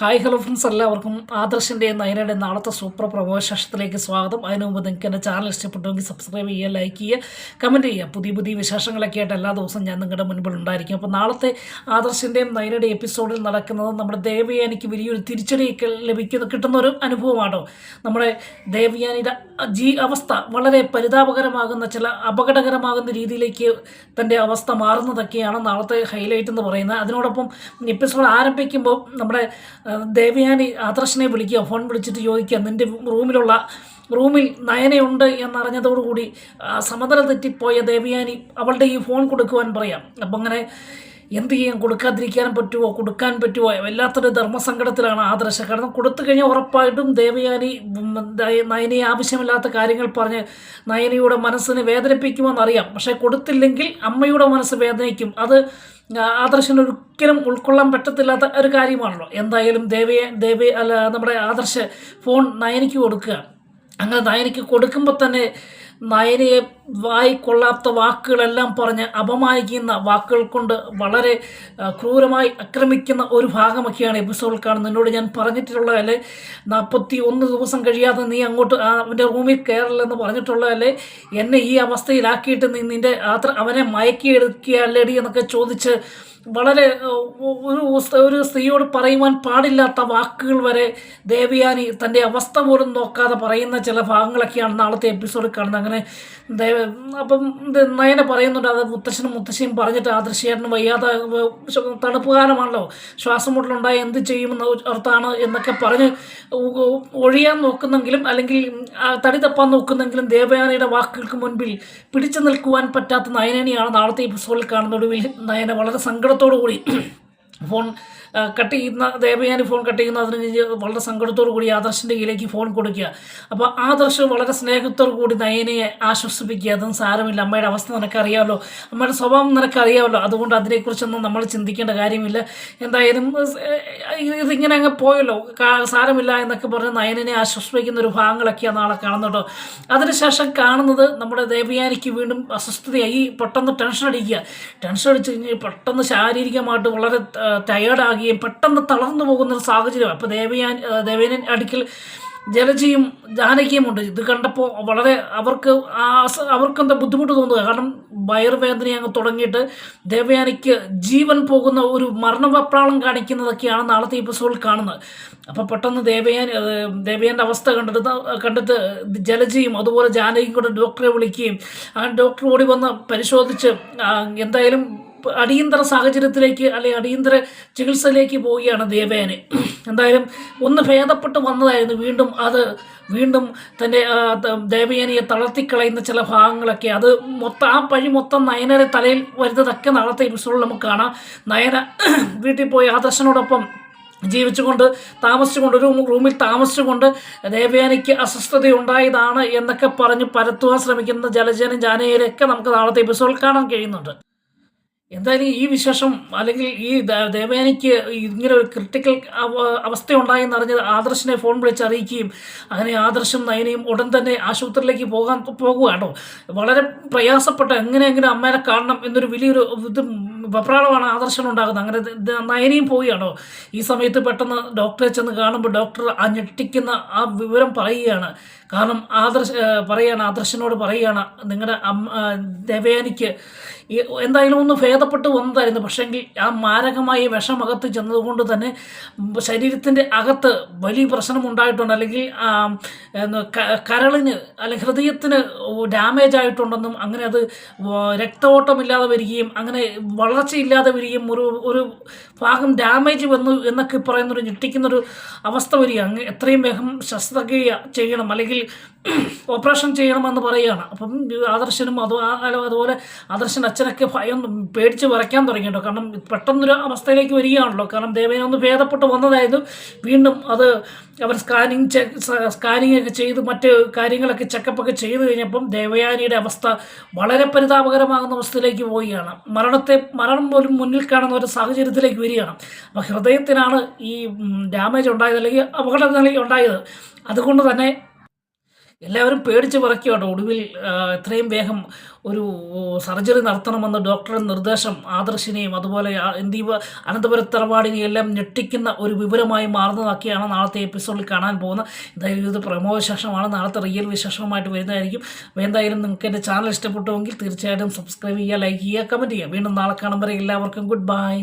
Hi hello friends എല്ലാവർക്കും ആദർശിന്റെ നയനയുടെ നാളത്തെ super പ്രമോശേഷത്തിലേക്ക് സ്വാഗതം. അതിനു മുമ്പ് നിങ്ങൾക്ക് എന്റെ ചാനൽ ഇഷ്ടപ്പെട്ടുവെങ്കിൽ സബ്സ്ക്രൈബ് ചെയ്യുക ലൈക്ക് ചെയ്യുക കമന്റ് ചെയ്യുക. പുതിയ പുതിയ വിശേഷങ്ങളൊക്കെ ആയിട്ട് എല്ലാ ദിവസവും ഞാൻ നിങ്ങളുടെ മുൻപിൽ ഉണ്ടായിരിക്കും. അപ്പോൾ നാളത്തെ ആദർശിന്റെയും നയനയുടെ എപ്പിസോഡിൽ നടക്കുന്നത് നമ്മുടെ ദേവയാനിക്ക് വലിയൊരു തിരിച്ചടിയൊക്കെ ലഭിക്കുന്ന കിട്ടുന്ന ഒരു അനുഭവമാണോ നമ്മുടെ ദേവയാനിയുടെ ജീ അവസ്ഥ വളരെ പരിതാപകരമാകുന്ന ചില അപകടകരമാകുന്ന രീതിയിലേക്ക് തന്റെ അവസ്ഥ മാറുന്നതൊക്കെയാണ് നാളത്തെ ഹൈലൈറ്റ് എന്ന് പറയുന്നത്. അതിനോടൊപ്പം എപ്പിസോഡ് ആരംഭിക്കുമ്പോൾ നമ്മുടെ ദേവയാനി ആദർശനെ വിളിക്കുക ഫോൺ വിളിച്ചിട്ട് ചോദിക്കുക നിന്റെ റൂമിലുള്ള റൂമിൽ നയനയുണ്ട് എന്നറിഞ്ഞതോടുകൂടി സമതല തെറ്റിപ്പോയ ദേവയാനി അവളുടെ ഈ ഫോൺ കൊടുക്കുവാൻ പറയാം. അപ്പം അങ്ങനെ എന്ത് ചെയ്യാൻ കൊടുക്കാതിരിക്കാൻ പറ്റുമോ കൊടുക്കാൻ പറ്റുമോ വല്ലാത്തൊരു ധർമ്മസങ്കടത്തിലാണ് ആദർശ. കാരണം കൊടുത്തു കഴിഞ്ഞാൽ ഉറപ്പായിട്ടും ദേവയാനി നയനെ നയനയെ ആവശ്യമില്ലാത്ത കാര്യങ്ങൾ പറഞ്ഞ് നയനയുടെ മനസ്സിനെ വേദനിപ്പിക്കുമെന്നറിയാം പക്ഷേ കൊടുത്തില്ലെങ്കിൽ അമ്മയുടെ മനസ്സ് വേദനിക്കും. അത് ആദർശന് ഒരിക്കലും ഉൾക്കൊള്ളാൻ പറ്റത്തില്ലാത്ത ഒരു കാര്യമാണല്ലോ. എന്തായാലും ദേവയെ ദേവി അല്ല നമ്മുടെ ആദർശ് ഫോൺ നയനിക്ക് കൊടുക്കുക. അങ്ങനെ നയനിക്ക് കൊടുക്കുമ്പോൾ തന്നെ നയനയെ വായി കൊള്ളാത്ത വാക്കുകളെല്ലാം പറഞ്ഞ് അപമാനിക്കുന്ന വാക്കുകൾ കൊണ്ട് വളരെ ക്രൂരമായി ആക്രമിക്കുന്ന ഒരു ഭാഗമൊക്കെയാണ് എപ്പിസോഡിൽ കാണുന്നത്. എന്നോട് ഞാൻ പറഞ്ഞിട്ടുള്ളതല്ലേ നാൽപ്പത്തി ഒന്ന് ദിവസം കഴിയാതെ നീ അങ്ങോട്ട് അവന്റെ റൂമിൽ കയറില്ലെന്ന് പറഞ്ഞിട്ടുള്ളതല്ലേ എന്നെ ഈ അവസ്ഥയിലാക്കിയിട്ട് നീ നിന്റെ ആത്ര അവനെ മയക്കിയെടുക്കുകയല്ലേടി എന്നൊക്കെ ചോദിച്ച് വളരെ ഒരു ഒരു സ്ത്രീയോട് പറയുവാൻ പാടില്ലാത്ത വാക്കുകൾ വരെ ദേവയാനി തന്റെ അവസ്ഥ പോലും നോക്കാതെ പറയുന്ന ചില ഭാഗങ്ങളൊക്കെയാണ് നാളത്തെ എപ്പിസോഡിൽ കാണുന്നത്. അങ്ങനെ ദേവ അപ്പം ഇത് നയന പറയുന്നുണ്ട് അത് മുത്തശ്ശനും മുത്തശ്ശിയും പറഞ്ഞിട്ട് ആ ദൃശ്യേട്ടനും വയ്യാത്ത തണുപ്പ് കാലമാണല്ലോ ശ്വാസം മുട്ടലുണ്ടായി എന്ത് ചെയ്യുമെന്ന് അർത്ഥമാണ് എന്നൊക്കെ പറഞ്ഞ് ഒഴിയാൻ നോക്കുന്നെങ്കിലും അല്ലെങ്കിൽ തടി തപ്പാൻ നോക്കുന്നെങ്കിലും ദേവയാനയുടെ വാക്കുകൾക്ക് മുൻപിൽ പിടിച്ചു നിൽക്കുവാൻ പറ്റാത്ത നയനനെയാണ് നാളത്തെ എപ്പിസോഡിൽ കാണുന്ന ഒടുവിൽ നയന വളരെ സങ്കടത്തോടു കൂടി ഫോൺ കട്ട് ചെയ്യുന്ന ദേവയാനി ഫോൺ കട്ട് ചെയ്യുന്ന അതിന് വളരെ സങ്കടത്തോടു കൂടി ആദർശിന്റെ കയ്യിലേക്ക് ഫോൺ കൊടുക്കുക. അപ്പോൾ ആദർശ് വളരെ സ്നേഹത്തോടു കൂടി നയനയെ ആശ്വസിപ്പിക്കുക. അതൊന്നും സാരമില്ല. അമ്മയുടെ അവസ്ഥ നിനക്കറിയാമല്ലോ. അമ്മയുടെ സ്വഭാവം നിനക്കറിയാമല്ലോ. അതുകൊണ്ട് അതിനെക്കുറിച്ചൊന്നും നമ്മൾ ചിന്തിക്കേണ്ട കാര്യമില്ല. എന്തായാലും ഇതിങ്ങനെ അങ്ങ് പോയല്ലോ. സാരമില്ല എന്നൊക്കെ പറഞ്ഞ് നയനനെ ആശ്വസിപ്പിക്കുന്ന ഒരു ഭാഗങ്ങളൊക്കെയാണ് നാളെ കാണുന്നത്. കേട്ടോ അതിനുശേഷം കാണുന്നത് നമ്മുടെ ദേവയാനിക്ക് വീണ്ടും അസ്വസ്ഥതയായി പെട്ടെന്ന് ടെൻഷൻ അടിക്കുക. ടെൻഷൻ അടിച്ച് കഴിഞ്ഞ് പെട്ടെന്ന് ശാരീരികമായിട്ട് വളരെ ടയേർഡാകുകയും പെട്ടെന്ന് തളർന്നു പോകുന്ന ഒരു സാഹചര്യം. അപ്പോൾ ദേവയാൻ ദേവേനൻ അടുക്കൽ ജലജിയും ജാനകിയും ഉണ്ട്. ഇത് കണ്ടപ്പോൾ വളരെ അവർക്ക് അവർക്കെന്താ ബുദ്ധിമുട്ട് തോന്നുക. കാരണം വയറുവേദന അങ്ങ് തുടങ്ങിയിട്ട് ദേവയാനിക്ക് ജീവൻ പോകുന്ന ഒരു മരണവപ്രാളം കാണിക്കുന്നതൊക്കെയാണ് നാളത്തെ എപ്പിസോഡിൽ കാണുന്നത്. അപ്പോൾ പെട്ടെന്ന് ദേവയാൻ ദേവയാന്റെ അവസ്ഥ കണ്ടിട്ട് കണ്ടിട്ട് ജലജിയും അതുപോലെ ജാനകിയും കൂടെ ഡോക്ടറെ വിളിക്കുകയും ആ ഡോക്ടർ ഓടി വന്ന് പരിശോധിച്ച് എന്തായാലും അടിയന്തര സാഹചര്യത്തിലേക്ക് അല്ലെങ്കിൽ അടിയന്തര ചികിത്സയിലേക്ക് പോവുകയാണ് ദേവേനെ. എന്തായാലും ഒന്ന് ഭേദപ്പെട്ട് വന്നതായിരുന്നു. വീണ്ടും അത് വീണ്ടും തന്റെ ദേവയാനിയെ തളർത്തിക്കളയുന്ന ചില ഭാഗങ്ങളൊക്കെ. അത് മൊത്തം ആ പഴി മൊത്തം നയനരെ തലയിൽ വരുന്നതൊക്കെ നാളത്തെ എപ്പിസോഡിൽ നമുക്ക് കാണാം. നയന വീട്ടിൽ പോയി ആദർശനോടൊപ്പം ജീവിച്ചുകൊണ്ട് താമസിച്ചുകൊണ്ട് ഒരു റൂമിൽ താമസിച്ചുകൊണ്ട് ദേവയാനിക്ക് അസ്വസ്ഥതയുണ്ടായതാണ് എന്നൊക്കെ പറഞ്ഞ് പരത്തുവാൻ ശ്രമിക്കുന്ന ജലജനും ജാനകരെയൊക്കെ നമുക്ക് നാളത്തെ എപ്പിസോഡിൽ കാണാൻ കഴിയുന്നുണ്ട്. എന്തായാലും ഈ വിശേഷം അല്ലെങ്കിൽ ഈ ദേവയാനിക്ക് ഇങ്ങനെ ഒരു ക്രിട്ടിക്കൽ അവസ്ഥ ഉണ്ടായെന്ന് അറിഞ്ഞത് ആദർശിനെ ഫോൺ വിളിച്ച് അറിയിക്കുകയും അങ്ങനെ ആദർശം നയനയും ഉടൻ തന്നെ ആശുപത്രിയിലേക്ക് പോകാൻ പോകുകയാണോ വളരെ പ്രയാസപ്പെട്ട് എങ്ങനെയെങ്കിലും അമ്മേനെ കാണണം എന്നൊരു വലിയൊരു ഇത് വെപ്രാളമാണ് ആദർശനുണ്ടാകുന്നത് അങ്ങനെ ദ- ദ- നയനയും പോവുകയാണോ ഈ സമയത്ത് പെട്ടെന്ന് ഡോക്ടറെ ചെന്ന് കാണുമ്പോൾ ഡോക്ടർ ആ ഞെട്ടിക്കുന്ന ആ വിവരം പറയുകയാണ്. കാരണം ആദർശ പറയാണ് ആദർശനോട് പറയുകയാണ് നിങ്ങളുടെ അമ്മ ദേവയാനിക്ക് എന്തായാലും ഒന്ന് ഭേദപ്പെട്ട് വന്നതായിരുന്നു. പക്ഷേങ്കിൽ ആ മാരകമായ വിഷമകത്ത് ചെന്നതുകൊണ്ട് തന്നെ ശരീരത്തിന്റെ അകത്ത് വലിയ പ്രശ്നം ഉണ്ടായിട്ടുണ്ട്. അല്ലെങ്കിൽ കരളിന് അല്ലെങ്കിൽ ഹൃദയത്തിന് ഡാമേജ് ആയിട്ടുണ്ടെന്നും അങ്ങനെ അത് രക്തവോട്ടമില്ലാതെ വരികയും അങ്ങനെ വളർച്ചയില്ലാതെ വരികയും ഒരു ഒരു ഭാഗം ഡാമേജ് വന്നു എന്നൊക്കെ പറയുന്നൊരു ഞെട്ടിക്കുന്നൊരു അവസ്ഥ വരിക അങ്ങ് എത്രയും വേഗം ശസ്ത്രക്രിയ ചെയ്യണം. അല്ലെങ്കിൽ ഓപ്പറേഷൻ ചെയ്യണമെന്ന് പറയുകയാണ്. അപ്പം ആദർശനും അത് അതുപോലെ ആദർശൻ അച്ഛനൊക്കെ ഭയം പേടിച്ച് വരയ്ക്കാൻ തുടങ്ങിയിട്ടോ. കാരണം പെട്ടെന്നൊരു അവസ്ഥയിലേക്ക് വരികയാണല്ലോ. കാരണം ദേവേന ഒന്ന് ഭേദപ്പെട്ട് വന്നതായിരുന്നു. വീണ്ടും അത് അവർ സ്കാനിങ് സ്കാനിങ് ഒക്കെ ചെയ്ത് മറ്റ് കാര്യങ്ങളൊക്കെ ചെക്കപ്പൊക്കെ ചെയ്ത് കഴിഞ്ഞപ്പം ദേവയാനിയുടെ അവസ്ഥ വളരെ പരിതാപകരമാകുന്ന അവസ്ഥയിലേക്ക് പോവുകയാണ്. മരണത്തെ മരണം പോലും മുന്നിൽ കാണുന്ന ഒരു സാഹചര്യത്തിലേക്ക് വരികയാണ്. അപ്പോൾ ഹൃദയത്തിനാണ് ഈ ഡാമേജ് ഉണ്ടായത് അല്ലെങ്കിൽ അപകട നില ഉണ്ടായത്. അതുകൊണ്ട് തന്നെ എല്ലാവരും പേടിച്ച് പറയ്ക്കുകയാണ് ഒടുവിൽ എത്രയും വേഗം ഒരു സർജറി നടത്തണമെന്ന് ഡോക്ടറുടെ നിർദ്ദേശം ആദർശിനെയും അതുപോലെ ഇന്ദീപ് അനന്തപുരം തറവാടിനെയും എല്ലാം ഞെട്ടിക്കുന്ന ഒരു വിവരമായി മാറുന്നതൊക്കെയാണ് നാളത്തെ എപ്പിസോഡിൽ കാണാൻ പോകുന്നത്. എന്തായാലും ഇത് പ്രമോ വിശേഷമാണ്. നാളത്തെ റിയൽ വിശേഷമായിട്ട് വരുന്നതായിരിക്കും. എന്തായാലും നിങ്ങൾക്ക് എന്റെ ചാനൽ ഇഷ്ടപ്പെട്ടുവെങ്കിൽ തീർച്ചയായിട്ടും സബ്സ്ക്രൈബ് ചെയ്യുക ലൈക്ക് ചെയ്യുക കമന്റ് ചെയ്യുക. വീണ്ടും നാളെ കാണുമ്പോൾ എല്ലാവർക്കും ഗുഡ് ബൈ.